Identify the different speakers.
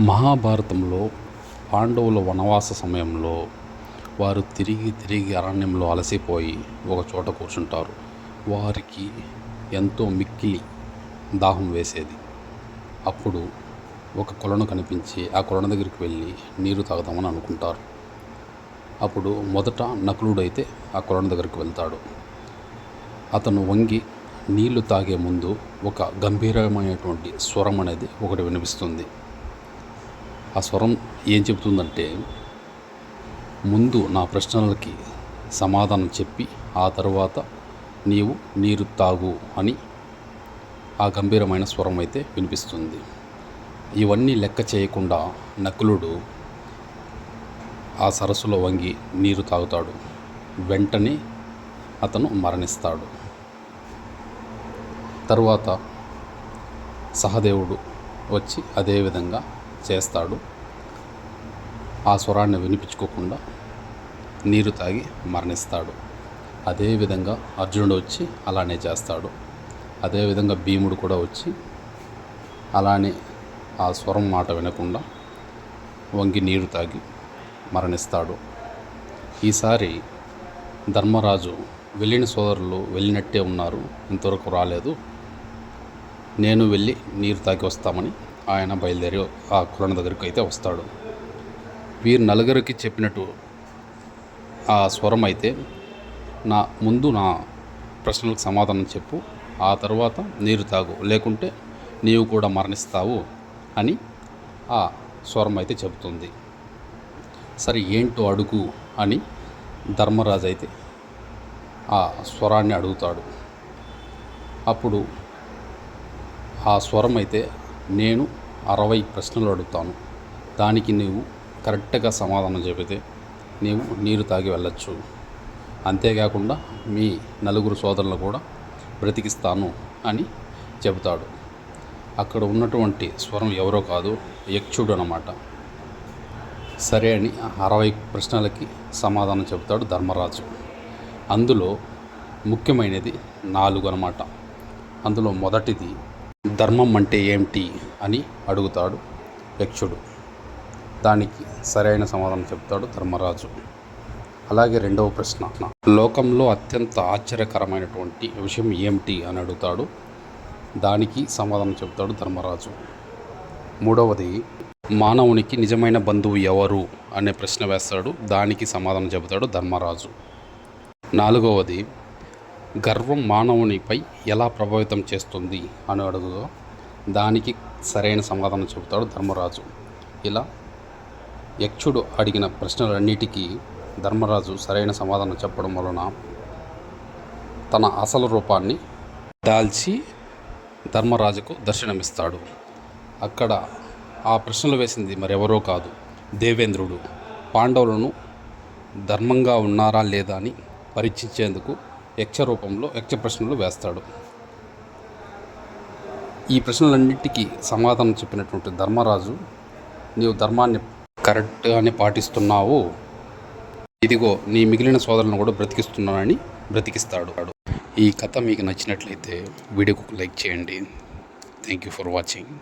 Speaker 1: మహాభారతంలో పాండవుల వనవాస సమయంలో వారు తిరిగి తిరిగి అరణ్యంలో అలసిపోయి ఒక చోట కూర్చుంటారు. వారికి ఎంతో మిక్కిలి దాహం వేసేది. అప్పుడు ఒక కొలను కనిపించి ఆ కొలను దగ్గరికి వెళ్ళి నీరు తాగుదామని అనుకుంటారు. అప్పుడు మొదట నకులుడైతే ఆ కొలను దగ్గరికి వెళ్తాడు. అతను వంగి నీళ్ళు తాగే ముందు ఒక గంభీరమైనటువంటి స్వరం అనేది ఒకటి వినిపిస్తుంది. ఆ స్వరం ఏం చెబుతుందంటే ముందు నా ప్రశ్నలకి సమాధానం చెప్పి ఆ తరువాత నీవు నీరు తాగు అని ఆ గంభీరమైన స్వరం అయితే వినిపిస్తుంది. ఇవన్నీ లెక్క చేయకుండా నకులుడు ఆ సరస్సులో వంగి నీరు తాగుతాడు. వెంటనే అతను మరణిస్తాడు. తరువాత సహదేవుడు వచ్చి అదే విధంగా చేస్తాడు. ఆ స్వరాన్ని వినిపించుకోకుండా నీరు తాగి మరణిస్తాడు. అదేవిధంగా అర్జునుడు వచ్చి అలానే చేస్తాడు. అదేవిధంగా భీముడు కూడా వచ్చి అలానే ఆ స్వరం మాట వినకుండా వంగి నీరు తాగి మరణిస్తాడు. ఈసారి ధర్మరాజు వెళ్ళిన సోదరులు వెళ్ళినట్టే ఉన్నారు. ఇంతవరకు రాలేదు. నేను వెళ్ళి నీరు తాగి వస్తామని ఆయన బయలుదేరి ఆ కురణ దగ్గరికి అయితే వస్తాడు. వీరు నలుగురికి చెప్పినట్టు ఆ స్వరం అయితే నా ముందు నా ప్రశ్నలకు సమాధానం చెప్పు ఆ తర్వాత నీరు తాగు లేకుంటే నీవు కూడా మరణిస్తావు అని ఆ స్వరం అయితే చెబుతుంది. సరే ఏంటో అడుగు అని ధర్మరాజు అయితే ఆ స్వరాన్ని అడుగుతాడు. అప్పుడు ఆ స్వరం అయితే నేను అరవై ప్రశ్నలు అడుగుతాను. దానికి నీవు కరెక్ట్గా సమాధానం చెబితే నీవు నీరు తాగి వెళ్ళచ్చు. అంతేకాకుండా మీ నలుగురు సోదరులు కూడా బ్రతికిస్తాను అని చెబుతాడు. అక్కడ ఉన్నటువంటి స్వరం ఎవరో కాదు యక్షుడు అన్నమాట. సరే అని అరవై ప్రశ్నలకి సమాధానం చెబుతాడు ధర్మరాజు. అందులో ముఖ్యమైనది నాలుగు అన్నమాట. అందులో మొదటిది ధర్మం అంటే ఏమిటి అని అడుగుతాడు యక్షుడు. దానికి సరైన సమాధానం చెప్తాడు ధర్మరాజు. అలాగే రెండవ ప్రశ్న. లోకంలో అత్యంత ఆశ్చర్యకరమైనటువంటి విషయం ఏమిటి అని అడుగుతాడు. దానికి సమాధానం చెప్తాడు ధర్మరాజు. మూడవది మానవునికి నిజమైన బంధువు ఎవరు అనే ప్రశ్న వేస్తాడు. దానికి సమాధానం చెబుతాడు ధర్మరాజు. నాలుగవది గర్వం మానవునిపై ఎలా ప్రభావితం చేస్తుంది అని అడుగుదో దానికి సరైన సమాధానం చెబుతాడు ధర్మరాజు. ఇలా యక్షుడు అడిగిన ప్రశ్నలన్నిటికీ ధర్మరాజు సరైన సమాధానం చెప్పడం వలన తన అసలు రూపాన్ని దాల్చి ధర్మరాజుకు దర్శనమిస్తాడు. అక్కడ ఆ ప్రశ్నలు వేసింది మరెవరో కాదు దేవేంద్రుడు. పాండవులను ధర్మంగా ఉన్నారా లేదా అని పరీక్షించేందుకు యక్ష రూపంలో యక్ష ప్రశ్నలు వేస్తాడు. ఈ ప్రశ్నలన్నిటికీ సమాధానం చెప్పినటువంటి ధర్మరాజు నీవు ధర్మాన్ని కరెక్ట్గానే పాటిస్తున్నావు. ఇదిగో నీ మిగిలిన సోదరులను కూడా బ్రతికిస్తున్నానని బ్రతికిస్తాడు. ఈ కథ మీకు నచ్చినట్లయితే వీడియోకు లైక్ చేయండి. Thank you for watching